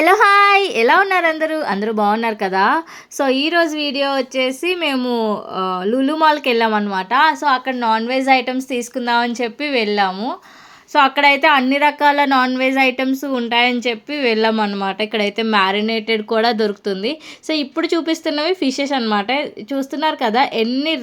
Hello hi ఎలా ఉన్నారు అందరూ? అందరూ బాగున్నారు కదా? సో ఈరోజు వీడియో వచ్చేసి మేము లులు మాల్కి వెళ్ళామన్నమాట. సో అక్కడ నాన్ వెజ్ ఐటమ్స్ తీసుకుందామని చెప్పి వెళ్ళాము. సో అక్కడైతే అన్ని రకాల నాన్ వెజ్ ఐటమ్స్ ఉంటాయని చెప్పి వెళ్ళామన్నమాట. ఇక్కడైతే మ్యారినేటెడ్ కూడా దొరుకుతుంది. సో ఇప్పుడు చూపిస్తున్నవి ఫిషెస్ అన్నమాట. చూస్తున్నారు కదా ఎన్ని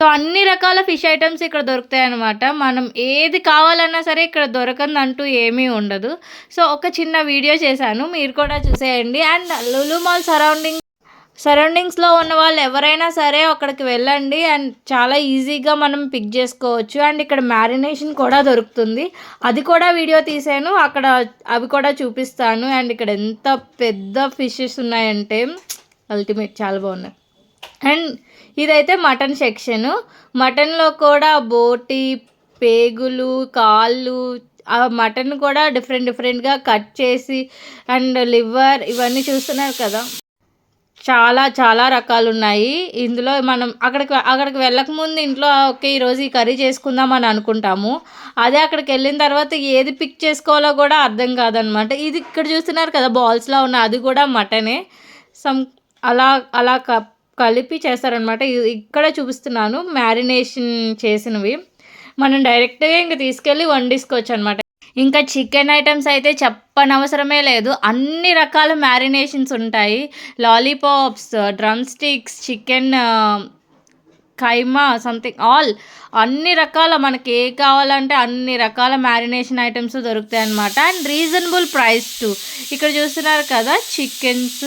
సో అన్ని రకాల ఫిష్ ఐటమ్స్ ఇక్కడ దొరుకుతాయి అన్నమాట. మనం ఏది కావాలన్నా సరే ఇక్కడ దొరకందంటూ ఏమీ ఉండదు. సో ఒక చిన్న వీడియో చేశాను. మీరు కూడా చూసేయండి. అండ్ లులు మాల్ సరౌండింగ్ సరౌండింగ్స్లో ఉన్న వాళ్ళు ఎవరైనా సరే అక్కడికి వెళ్ళండి. అండ్ చాలా ఈజీగా మనం పిక్ చేసుకోవచ్చు. అండ్ ఇక్కడ మ్యారినేషన్ కూడా దొరుకుతుంది. అది కూడా వీడియో తీసాను అక్కడ అవి కూడా చూపిస్తాను. అండ్ ఇక్కడ ఎంత పెద్ద ఫిషెస్ ఉన్నాయంటే అల్టిమేట్ చాలా బాగున్నాయి. అండ్ ఇదైతే మటన్ సెక్షన్. మటన్లో కూడా బోటి పేగులు కాళ్ళు ఆ మటన్ కూడా డిఫరెంట్ డిఫరెంట్గా కట్ చేసి అండ్ లివర్ ఇవన్నీ చూస్తున్నారు కదా. చాలా చాలా రకాలు ఉన్నాయి ఇందులో మనం అక్కడికి అక్కడికి వెళ్ళకముందు ఇంట్లో ఓకే ఈరోజు ఈ కర్రీ చేసుకుందాం అని అనుకుంటాము. అదే అక్కడికి వెళ్ళిన తర్వాత ఏది పిక్ చేసుకోవాలో కూడా అర్థం కాదనమాట. ఇది ఇక్కడ చూస్తున్నారు కదా బాల్స్లో ఉన్న అది కూడా మటనే. సమ్ అలా అలా క కలిపి చేస్తారనమాట ఇక్కడ చూపిస్తున్నాను మ్యారినేషన్ చేసినవి. మనం డైరెక్ట్గా ఇంకా తీసుకెళ్ళి వండేసుకోవచ్చు అనమాట ఇంకా చికెన్ ఐటమ్స్ అయితే చెప్పనవసరమే లేదు. అన్ని రకాల మ్యారినేషన్స్ ఉంటాయి. Lollipops drumsticks chicken keema something all అన్ని రకాల మనకి ఏ కావాలంటే అన్ని రకాల మ్యారినేషన్ ఐటమ్స్ దొరుకుతాయి అన్నమాట అండ్ రీజనబుల్ ప్రైస్ టు. ఇక్కడ చూస్తున్నారు కదా చికెన్స్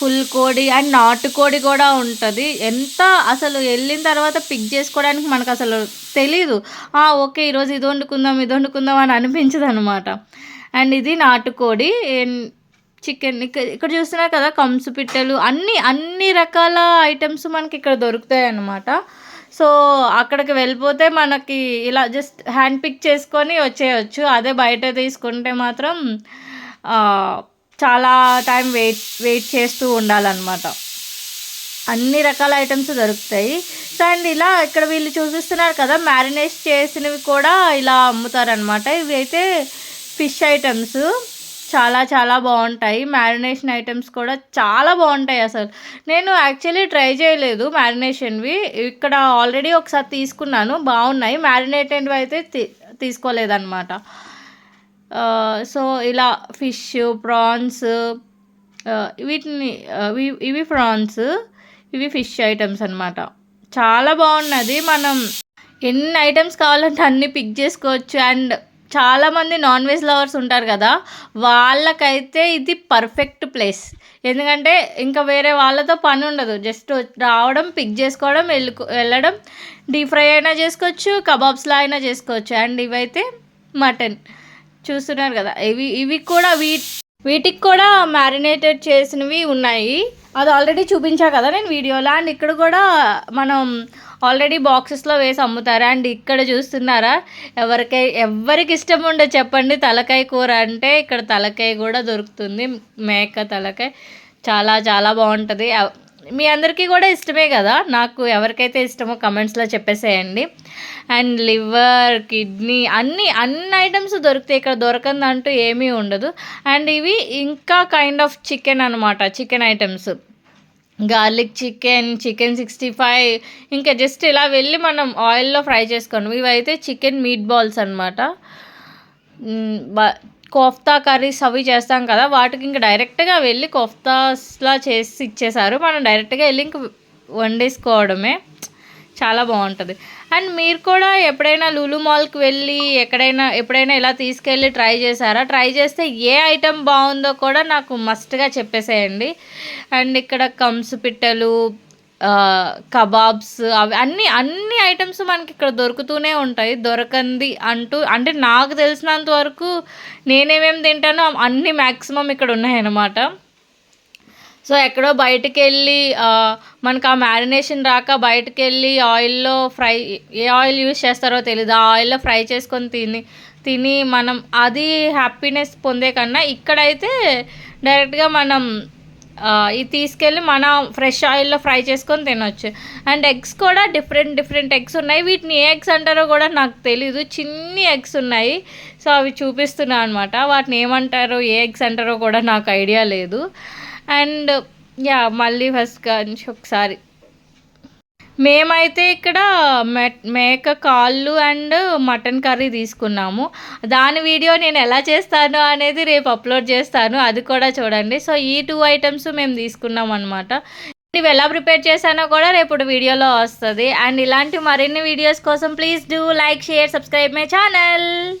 ఫుల్ కోడి అండ్ నాటుకోడి కూడా ఉంటుంది. ఎంత అసలు వెళ్ళిన తర్వాత పిక్ చేసుకోవడానికి మనకు అసలు తెలీదు. ఆ, ఓకే ఈరోజు ఇది వండుకుందాం ఇది వండుకుందాం అని అనిపించదు అనమాట అండ్ ఇది నాటుకోడి చికెన్ ఇక్కడ ఇక్కడ చూస్తున్నారు కదా కంసు పిట్టలు అన్ని అన్ని రకాల ఐటమ్స్ మనకి ఇక్కడ దొరుకుతాయి అన్నమాట సో అక్కడికి వెళ్ళిపోతే మనకి ఇలా జస్ట్ హ్యాండ్ పిక్ చేసుకొని వచ్చేయచ్చు. అదే బయట తీసుకుంటే మాత్రం చాలా టైం వెయిట్ వెయిట్ చేస్తూ ఉండాలన్నమాట. అన్ని రకాల ఐటమ్స్ దొరుకుతాయి. సో అండ్ ఇలా ఇక్కడ వీళ్ళు చూపిస్తున్నారు కదా మ్యారినేట్ చేసినవి కూడా ఇలా అమ్ముతారనమాట ఇవి అయితే ఫిష్ ఐటమ్స్ చాలా చాలా బాగుంటాయి. మ్యారినేషన్ ఐటమ్స్ కూడా చాలా బాగుంటాయి అసలు. నేను యాక్చువల్లీ ట్రై చేయలేదు మ్యారినేషన్వి ఇక్కడ ఆల్రెడీ ఒకసారి తీసుకున్నాను బాగున్నాయి. మ్యారినేటెడ్వి అయితే తీ తీసుకోలేదన్నమాట. సో ఇలా ఫిష్ ప్రాన్స్ వీటిని ఇవి ఇవి ప్రాన్స్ ఇవి ఫిష్ ఐటమ్స్ అనమాట చాలా బాగున్నది. మనం ఎన్ని ఐటమ్స్ కావాలంటే అన్ని పిక్ చేసుకోవచ్చు. అండ్ చాలామంది నాన్ వెజ్ లవర్స్ ఉంటారు కదా వాళ్ళకైతే ఇది పర్ఫెక్ట్ ప్లేస్. ఎందుకంటే ఇంకా వేరే వాళ్ళతో పని ఉండదు. జస్ట్ రావడం పిక్ చేసుకోవడం వెళ్ళు వెళ్ళడం డీప్ ఫ్రై అయినా చేసుకోవచ్చు కబాబ్స్లా అయినా చేసుకోవచ్చు. అండ్ ఇవైతే మటన్. చూస్తున్నారు కదా. ఇవి ఇవి కూడా వీ వీటికి కూడా మ్యారినేటెడ్ చేసినవి ఉన్నాయి. అది ఆల్రెడీ చూపించా కదా నేను వీడియోలో. అండ్ ఇక్కడ కూడా మనం ఆల్రెడీ బాక్సెస్లో వేసి అమ్ముతారు? అండ్ ఇక్కడ చూస్తున్నారా? ఎవరికై ఎవరికి ఇష్టం ఉండే చెప్పండి. తలకాయ కూర అంటే ఇక్కడ తలకాయ కూడా దొరుకుతుంది. మేక తలకాయ. చాలా చాలా బాగుంటుంది. మీ అందరికీ కూడా ఇష్టమే కదా? నాకు ఎవరికైతే ఇష్టమో కమెంట్స్లో చెప్పేసేయండి. అండ్ లివర్ కిడ్నీ అన్ని అన్ని ఐటమ్స్ దొరుకుతాయి ఇక్కడ. దొరకంది అంటూ ఏమీ ఉండదు. అండ్ ఇవి ఇంకా కైండ్ ఆఫ్ చికెన్ అనమాట chicken items garlic chicken chicken sixty five ఇంకా జస్ట్ ఇలా వెళ్ళి మనం ఆయిల్లో ఫ్రై చేసుకోండి ఇవైతే చికెన్ మీట్ బాల్స్ అనమాట కోఫ్తా కర్రీస్ అవి చేస్తాం కదా వాటికి ఇంకా డైరెక్ట్గా వెళ్ళి కోఫ్తాస్లా చేసి ఇచ్చేసారు. మనం డైరెక్ట్గా వెళ్ళి ఇంక వండేసుకోవడమే. చాలా బాగుంటుంది. అండ్ మీరు కూడా ఎప్పుడైనా లులు మాల్కి వెళ్ళి ఎక్కడైనా ఎప్పుడైనా ఇలా తీసుకెళ్ళి ట్రై చేశారా? ట్రై చేస్తే ఏ ఐటెం బాగుందో కూడా నాకు మస్ట్గా చెప్పేసేయండి. అండ్ ఇక్కడ కంసు పిట్టలు కబాబ్స్ అవి అన్ని అన్ని ఐటమ్స్ మనకి ఇక్కడ దొరుకుతూనే ఉంటాయి. దొరకంది అంటూ అంటే నాకు తెలిసినంత వరకు నేనేమేమి తింటానో అన్ని మ్యాక్సిమం ఇక్కడ ఉన్నాయన్నమాట. సో ఎక్కడో బయటికి వెళ్ళి మనకు ఆ మ్యారినేషన్ రాక బయటికి వెళ్ళి ఆయిల్లో ఫ్రై ఏ ఆయిల్ యూస్ చేస్తారో తెలియదు ఆ ఆయిల్లో ఫ్రై చేసుకొని తిని తిని మనం అది హ్యాపీనెస్ పొందే కన్నా ఇక్కడైతే డైరెక్ట్గా మనం ఇది తీసుకెళ్ళి మన ఫ్రెష్ ఆయిల్లో ఫ్రై చేసుకొని తినొచ్చు. అండ్ ఎగ్స్ కూడా డిఫరెంట్ డిఫరెంట్ ఎగ్స్ ఉన్నాయి. వీటిని ఏ ఎగ్స్ అంటారో కూడా నాకు తెలీదు. చిన్ని ఎగ్స్ ఉన్నాయి. సో అవి చూపిస్తున్నా అనమాట వాటిని ఏమంటారో ఏ ఎగ్స్ అంటారో కూడా నాకు ఐడియా లేదు. అండ్ యా మళ్ళీ ఫస్ట్ నుంచి ఒకసారి. మేమైతే ఇక్కడ మె- మేక కాళ్ళు అండ్ మటన్ కర్రీ తీసుకున్నాము. దాని వీడియో నేను ఎలా చేస్తాను అనేది రేపు అప్లోడ్ చేస్తాను. అది కూడా చూడండి. సో ఈ టూ ఐటమ్స్ మేము తీసుకున్నాం అనమాట ఇవి ఎలా ప్రిపేర్ చేశానో కూడా రేపు వీడియోలో వస్తుంది. అండ్ ఇలాంటి మరిన్ని వీడియోస్ కోసం please do like share subscribe my channel.